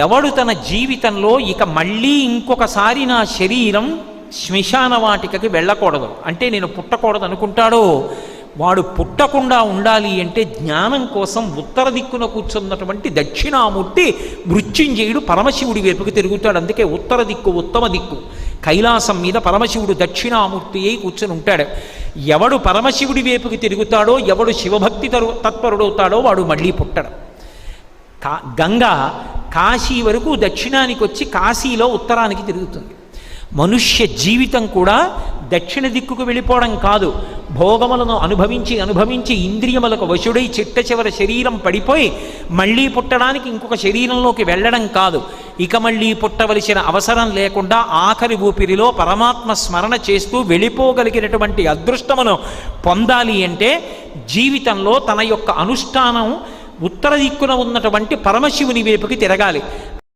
ఎవడు తన జీవితంలో ఇక మళ్ళీ ఇంకొకసారి నా శరీరం శ్మశాన వాటికకి వెళ్ళకూడదు. అంటే నేను పుట్టకూడదు అనుకుంటాడో? వాడు పుట్టకుండా ఉండాలి అంటే జ్ఞానం కోసం ఉత్తర దిక్కున కూర్చున్నటువంటి దక్షిణామూర్తి మృత్యుంజయుడు పరమశివుడి వైపుకి తిరుగుతాడు. అందుకే ఉత్తర దిక్కు ఉత్తమ దిక్కు. కైలాసం మీద పరమశివుడు దక్షిణామూర్తి అయి కూర్చొని ఉంటాడు. ఎవడు పరమశివుడి వైపుకి తిరుగుతాడో ఎవడు శివభక్తి తరు తత్పరుడవుతాడో వాడు మళ్ళీ పుట్టడు. కా గంగా కాశీ వరకు దక్షిణానికి వచ్చి కాశీలో ఉత్తరానికి తిరుగుతుంది. మనుష్య జీవితం కూడా దక్షిణ దిక్కుకు వెళ్ళిపోవడం కాదు. భోగములను అనుభవించి అనుభవించి ఇంద్రియములకు వశుడై చిట్ట చివరి శరీరం పడిపోయి మళ్ళీ పుట్టడానికి ఇంకొక శరీరంలోకి వెళ్ళడం కాదు. ఇక మళ్ళీ పుట్టవలసిన అవసరం లేకుండా ఆఖరి ఊపిరిలో పరమాత్మ స్మరణ చేస్తూ వెళ్ళిపోగలిగినటువంటి అదృష్టమును పొందాలి అంటే జీవితంలో తన యొక్క అనుష్ఠానం ఉత్తర దిక్కున ఉన్నటువంటి పరమశివుని వైపుకి తిరగాలి.